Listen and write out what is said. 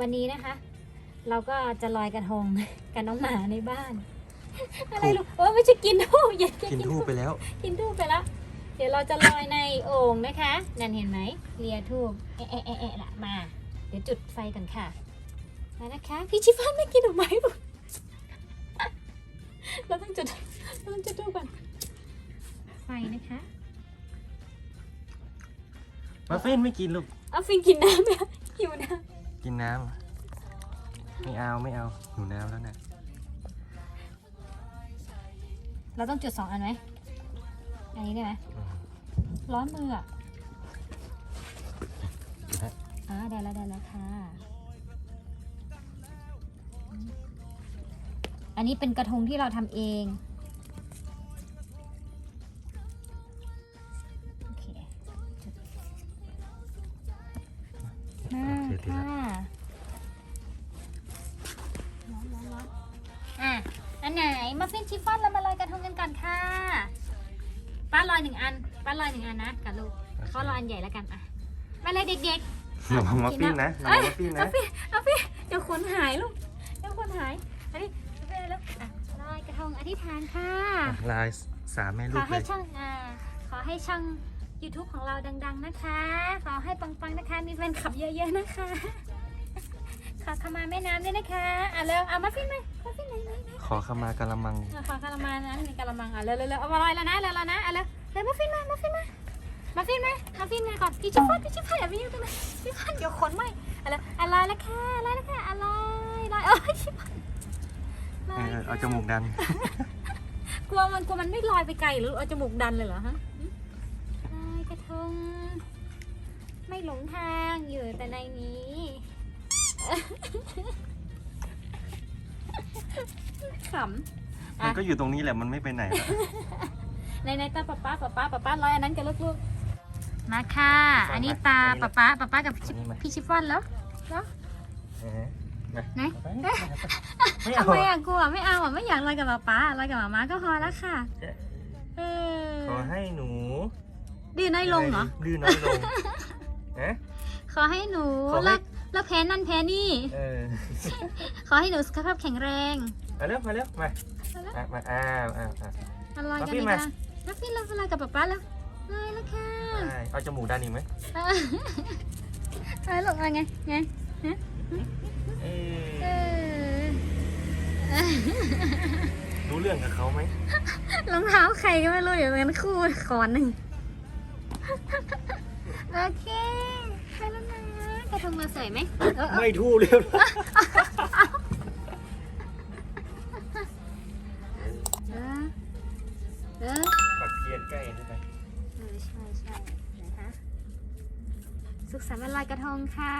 วันนี้นะคะ เราก็จะลอยกระทงกับน้องหมาในบ้าน อะไรลูกเออไม่ใช่กินทูบอย่ากินทูบไปแล้ว กินทูบไปแล้ว เดี๋ยวเราจะลอยในโอ่งนะคะ นั่นเห็นไหมเลียทูบเอะเอะเอะเอะละมา เดี๋ยวจุดไฟกันค่ะมานะคะ พี่ชิฟานไม่กินดอกไม้บุเราต้องจุดเราต้องจุดทูบก่อนไฟนะคะ มาฟินไม่กินลูก เอาฟินกินน้ำไหม หิวน้กินน้ำไม่เอาไม่เอาหิวน้ำแล้วนะำเราต้องจุดสองอันไหมอันนี้ได้ไหมอืมร้อนมืออะได้อ่าได้แล้วได้แล้วค่ะ อันนี้เป็นกระทงที่เราทำเอง คค่ะ ร้อนร้อนร้อนอะ อันไหน มาฟินชิฟฟ่อนเรามาลอยกระทงกันก่อนค่ะ ป้าลอยหนึ่งอัน ป้าลอยหนึ่งอันนะกับลูกเขาลอยอันใหญ่แล้วกันอะ มาเลยเด็กๆระวังมาฟินนะระวังมาฟินนะเอาพี่เอาพี่เดี๋ยวขนหายลูก เดี๋ยวขนหายอันนี้เอาไปแล้วอะลอยกระทงอธิษฐานค่ะ ลายสามแม่ขลูอกเลให้ยช่องอ่าขอให้ช่อง YouTube ของเราดัง ๆนะคะ ขอให้ปังๆนะคะ มีแฟนคลับเยอะๆนะคะ ขอขมาแม่น้ำด้วยนะคะ อะเร็วเอามาฟินไหมมาฟินไหนไหนไหนขอขมากะละมังอะขอคารามานะมีกะละมังอะเร็วเร็วเร็วเอามาลอยแล้วนะเร็วแล้วนะอะเร็วเร็วมาฟินมามาฟินมามาฟินมามาฟินมาก่อนพี่ชิฟฟ่อนพี่ชิฟฟ่อนอย่าไปยุ่งตรงนั้นพี่ฟ่อนเดี๋ยวขนไหมอะไรอะไรแล้วค่ะอะไรแล้วค่ะอะไรลอยเอ้ยชิบหายลเออยอเอาจมูกดัน กลัวมันกลัวมันไม่ลอยไปไกลหรือเอาจมูกดันเลยเหรอฮะหึลอยกระท ง ไม่หลงทางอยู่แต่ในนี้ ขำมัอะนก็อยู่ตรงนี้แหละมันไม่ไปไหนละในในตาป๊าป๊าป๊าป๊าป๊าป๊าลอยอันนั้นกับลูกๆ มาค่ะ อันนี้ตาป๊าป๊าป๊าป๊ากับพี่พี่ชิฟฟ่อนแล้วเออมาไหนไปไปไม่เอาทำไมอะกลัวไม่เอาอะไม่อยากลอยกับป๊าป๊าลอยกับหมาม้าก็พอแล้วค่ะ เออขอให้หนู ดื้อน้อยลงเหรอ ดื้อน้อยลงฮะขอให้หนูขอให้ เลิกเลิกแพ้นั่นแพ้นี่ เออขอให้หนูสุขภาพแข็งแรงมาเร็วมาเร็วมามาแล้วอะมาอ้าวอ้าวอ้าว มาลอยกันมาพี่ดีกมาว่านักพี่เราลอยกับป๊าป๊าแล้วลอยแล้วค่ะไปเอาจมูกดันอีกไหมเออเออลงอะไรไงไงเอเอออรู้เรื่องกับเขาไหมรองเท้าใครก็ไม่รู้อยู่งั้นคู่ขอนหนึ่ง โอเคไปแล้วนะกระทงมาสวยไหมเออเออไม่ทู่เร็วเออเออปักเทียนใกล้ใช่ไหมเออใช่ใช่นะคะสุขสันต์วันลอยกระทงค่ะ